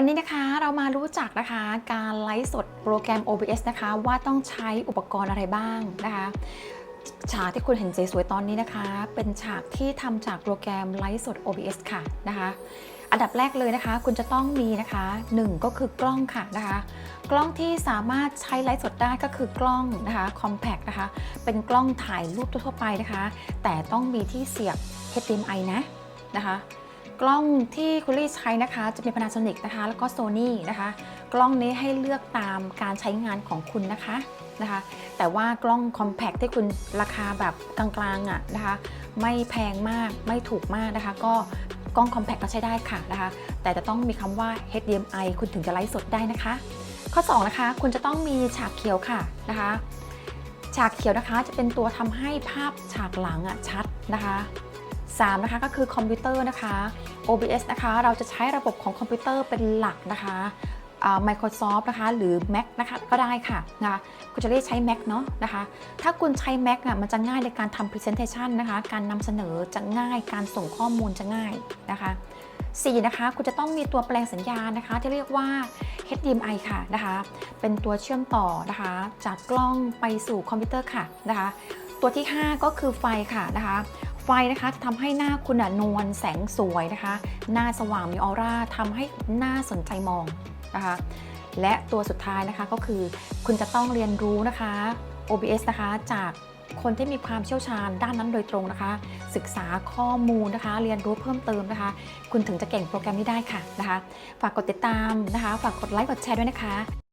วันนี้นะคะเรามารู้จักนะคะการไลฟ์สดโปรแกรม OBS นะคะว่าต้องใช้อุปกรณ์อะไรบ้างนะคะฉากที่คุณเห็นสวยๆตอนนี้นะคะ เป็นฉากที่ทำจากโปรแกรมไลฟ์สด OBS ค่ะนะคะอันดับแรกเลยนะคะ คุณจะต้องมีนะคะหนึ่งก็คือกล้องค่ะนะคะ กล้องที่สามารถใช้ไลฟ์สดได้ก็คือกล้องนะคะ compact นะคะ เป็นกล้องถ่ายรูปทั่วไปนะคะ แต่ต้องมีที่เสียบ HDMI นะนะคะ กล้องที่คุณลี่ใช้นะคะ จะมี Panasonic นะคะ แล้วก็ Sony นะคะ กล้องนี้ให้เลือกตามการใช้งานของคุณนะคะนะคะ แต่ว่ากล้อง compact ที่คุณราคาแบบกลางๆอะนะคะ ไม่แพงมากไม่ถูกมากนะคะ ก็กล้อง compact ก็ใช้ได้ค่ะนะคะ แต่จะต้องมีคำว่า HDMI คุณถึงจะไลฟ์สดได้นะคะ ข้อ 2 นะคะ คุณจะต้องมีฉากเขียวค่ะนะคะ ฉากเขียวนะคะจะเป็นตัวทำให้ภาพฉากหลังอะชัดนะคะ 3นะคะก็คือคอมพิวเตอร์นะคะ OBS นะคะเราจะใช้ระบบของคอมพิวเตอร์เป็นหลักนะคะ Microsoft นะคะ หรือ Mac นะคะก็ได้ค่ะนะคะคุณจะเรียกใช้ Mac เนาะนะคะ ถ้าคุณใช้ Mac อะมันจะง่ายในการทำ Presentation นะคะ การนำเสนอจะง่ายการส่งข้อมูลจะง่ายนะคะ4นะคะคุณจะต้องมีตัวแปลงสัญญาณนะคะ ที่เรียกว่า HDMI ค่ะนะคะ เป็นตัวเชื่อมต่อนะคะ จากกล้องไปสู่คอมพิวเตอร์ค่ะนะคะ ตัวที่ 5 ก็คือไฟค่ะนะคะ ไฟนะคะจะทำให้หน้าคุณนวลแสงสวยนะคะ หน้าสว่างมีออร่าทำให้หน้าสนใจมองนะคะ และตัวสุดท้ายนะคะก็คือคุณจะต้องเรียนรู้นะคะ OBS นะคะจากคนที่มีความเชี่ยวชาญด้านนั้นโดยตรงนะคะ ศึกษาข้อมูลนะคะ เรียนรู้เพิ่มเติมนะคะ คุณถึงจะเก่งโปรแกรมนี้ได้ค่ะนะคะ ฝากกดติดตามนะคะ ฝากกดไลค์กดแชร์ด้วยนะคะ